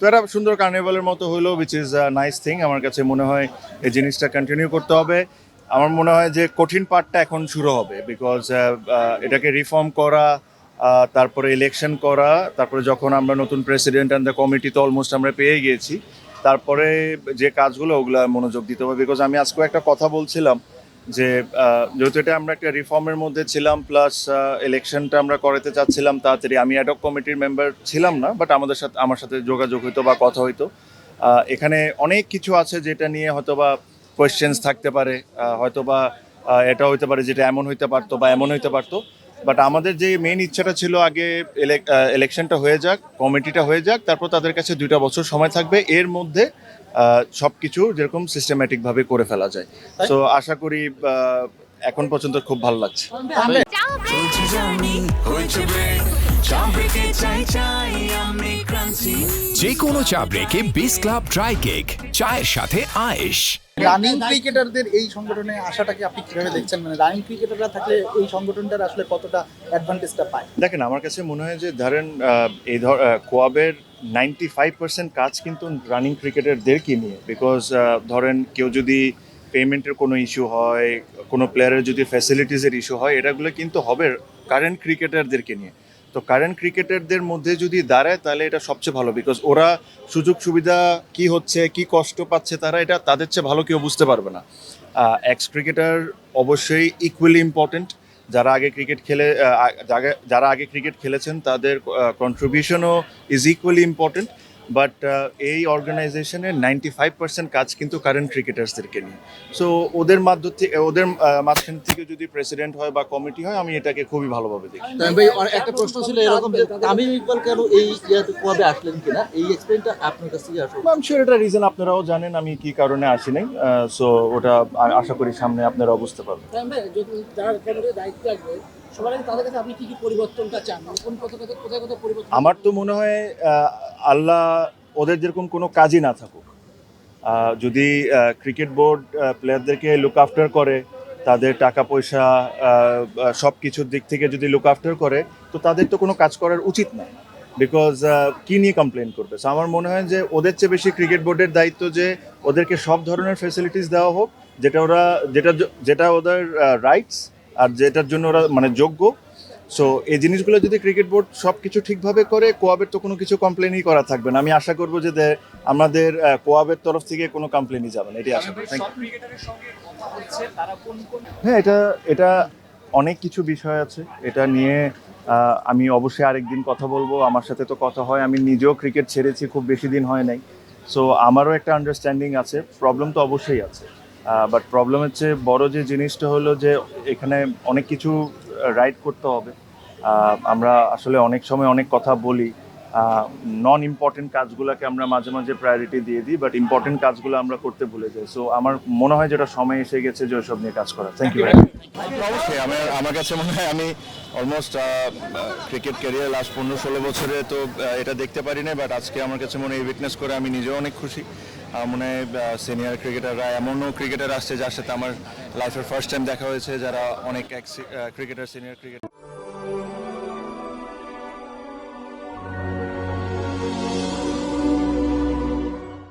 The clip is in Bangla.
তো এটা সুন্দর কার্নিভালের মতো হলো উইচ ইজ নাইস থিং আমার কাছে মনে হয় এই জিনিসটা কন্টিনিউ করতে হবে। আমার মনে হয় যে কঠিন পার্টটা এখন শুরু হবে বিকজ এটাকে রিফর্ম করা তারপরে ইলেকশন করা, তারপরে যখন আমরা নতুন প্রেসিডেন্ট অ্যান্ড দ্য কমিটি তো অলমোস্ট আমরা পেয়ে গিয়েছি, তারপরে যে কাজগুলো ওগুলো মনোযোগ দিতে হবে। বিকজ আমি আজকেও একটা কথা বলছিলাম যে যেহেতু এটা আমরা একটা রিফর্মের মধ্যে ছিলাম প্লাস ইলেকশনটা আমরা করাতে চাচ্ছিলাম তাড়াতাড়ি, আমি অ্যাডক কমিটির মেম্বার ছিলাম না বাট আমাদের সাথে, আমার সাথে যোগাযোগ হইতো বা কথা হইতো। এখানে অনেক কিছু আছে যেটা নিয়ে হয়তো বা কোয়েশ্চেন্স থাকতে পারে হয়তো বা এটা হইতে পারে যেটা এমন হইতে পারতো বা এমন হইতে পারতো। বাট আমাদের যে মেন ইচ্ছাটা ছিল আগে ইলেকশনটা হয়ে যাক কমিটিটা হয়ে যাক তারপর তাদের কাছে দুইটা বছর সময় থাকবে। এর মধ্যে সব কিছু যেরকম সিস্টেম্যাটিকভাবে করে ফেলা যায়। তো আশা করি এখন পর্যন্ত খুব ভালো লাগছে। যে কোনো চা ব্রেকে বিস ক্লাব ড্রাই কেক চায়ের সাথে আয়েশ। রানিং ক্রিকেটারদের এই সংগঠনে আসাটাকে আপনি কীভাবে দেখছেন? মানে রানিং ক্রিকেটাররা থাকলে এই সংগঠনটার আসলে কতটা অ্যাডভান্টেজটা পায়? দেখেন আমার কাছে মনে হয় যে ধরেন এই ধর কোয়াবের নাইনটি ফাইভ পার্সেন্ট কাজ কিন্তু রানিং ক্রিকেটারদেরকে নিয়ে। বিকজ ধরেন কেউ যদি পেমেন্টের কোনো ইস্যু হয় কোনো প্লেয়ারের যদি ফ্যাসিলিটিসের ইস্যু হয় এটাগুলো কিন্তু হবে কারেন্ট ক্রিকেটারদেরকে নিয়ে। তো কারেন্ট ক্রিকেটারদের মধ্যে যদি দাঁড়ায়, তাহলে এটা সবচেয়ে ভালো বিকজ ওরা সুযোগ সুবিধা কি হচ্ছে, কি কষ্ট পাচ্ছে তারা, এটা তাদের চেয়ে ভালো কেউ বুঝতে পারবে না। এক্স ক্রিকেটার অবশ্যই ইকুয়ালি ইম্পর্টেন্ট যারা আগে ক্রিকেট খেলে যারা আগে ক্রিকেট খেলেছেন, তাদের কন্ট্রিবিউশনও ইজ ইকুয়ালি ইম্পর্টেন্ট বাট এই অর্গানাইজেশনের নাইনটি ফাইভ পার্সেন্ট কাজ কিন্তু কারেন্ট ক্রিকেটার্সদেরকে নিয়ে। সো ওদের মাধ্য থেকে ওদের মাঝখান থেকে যদি প্রেসিডেন্ট হয় বা কমিটি হয় আমি এটাকে খুবই ভালোভাবে দেখি। ভাই একটা প্রশ্ন ছিল এরকম যে তামিম ইকবাল কেন এই ইয়াতে কবে আসলেন কিনা? এই এক্সপ্লেনটা আপনার কাছ থেকে আসলে আম শিওর এটা রিজন আপনারাও জানেন আমি কি কারণে আসি নাই। সো ওটা আশা করি সামনে আপনারা বুঝতে পারবেন। যারা দায়িত্বে আসবে সবার আগে তাদের কাছে আপনি কি কি পরিবর্তনটা চান? মানে কোন কোথায় কোথায় কোথায় কোথায় পরিবর্তন আমার তো মনে হয় আল্লাহ ওদের যেরকম কোনো কাজই না থাকুক। যদি ক্রিকেট বোর্ড প্লেয়ারদেরকে লুক আফটার করে, তাদের টাকা পয়সা সব কিছুর দিক থেকে যদি লুক আফটার করে, তো তাদের তো কোনো কাজ করার উচিত না বিকজ কি নিয়ে কমপ্লেন করবে? সো আমার মনে হয় যে ওদের চেয়ে বেশি ক্রিকেট বোর্ডের দায়িত্ব যে ওদেরকে সব ধরনের ফেসিলিটিস দেওয়া হোক, যেটা ওরা, যেটা যেটা ওদের রাইটস আর যেটার জন্য ওরা মানে যোগ্য সো এই জিনিসগুলো যদি ক্রিকেট বোর্ড সব কিছু ঠিকভাবে করে কোয়াবের তো কোনো কিছু কমপ্লেনই করা থাকবে না। আমি আশা করব যে আমাদের কোয়াবের তরফ থেকে কোনো কমপ্লেনই যাবে না। এটাই আশা করি. হ্যাঁ এটা এটা অনেক কিছু বিষয় আছে। এটা নিয়ে আমি অবশ্যই আরেকদিন কথা বলব। আমার সাথে তো কথা হয়। আমি নিজেও ক্রিকেট ছেড়েছি, খুব বেশি দিন হয় নাই। সো আমারও একটা আন্ডারস্ট্যান্ডিং আছে। প্রবলেম তো অবশ্যই আছে। বাট প্রবলেমের চেয়ে বড় যে জিনিসটা হলো যে, এখানে অনেক কিছু রাইড করতে হবে। আমরা আসলে অনেক সময় অনেক কথা বলি। নন ইম্পর্টেন্ট কাজগুলোকে আমরা মাঝে মাঝে প্রায়োরিটি দিয়ে দিই বাট ইম্পর্টেন্ট কাজগুলো আমরা করতে ভুলে যাই। সো আমার মনে হয় যেটা সময় এসে গেছে যে ওইসব নিয়ে কাজ করা। থ্যাংক ইউ অবশ্যই, আমার আমার কাছে মনে হয় আমি অলমোস্ট ক্রিকেট ক্যারিয়ার লাস্ট পনেরো ষোলো বছরে তো এটা দেখতে পারি না বাট আজকে আমার কাছে মনে হয় উইকনেস করে আমি নিজেও অনেক খুশি। মনে হয় সিনিয়র ক্রিকেটাররা এমনও ক্রিকেটার আসছে যার সাথে আমার লাইফের ফার্স্ট টাইম দেখা হয়েছে, যারা অনেক ক্রিকেটার সিনিয়র ক্রিকেটার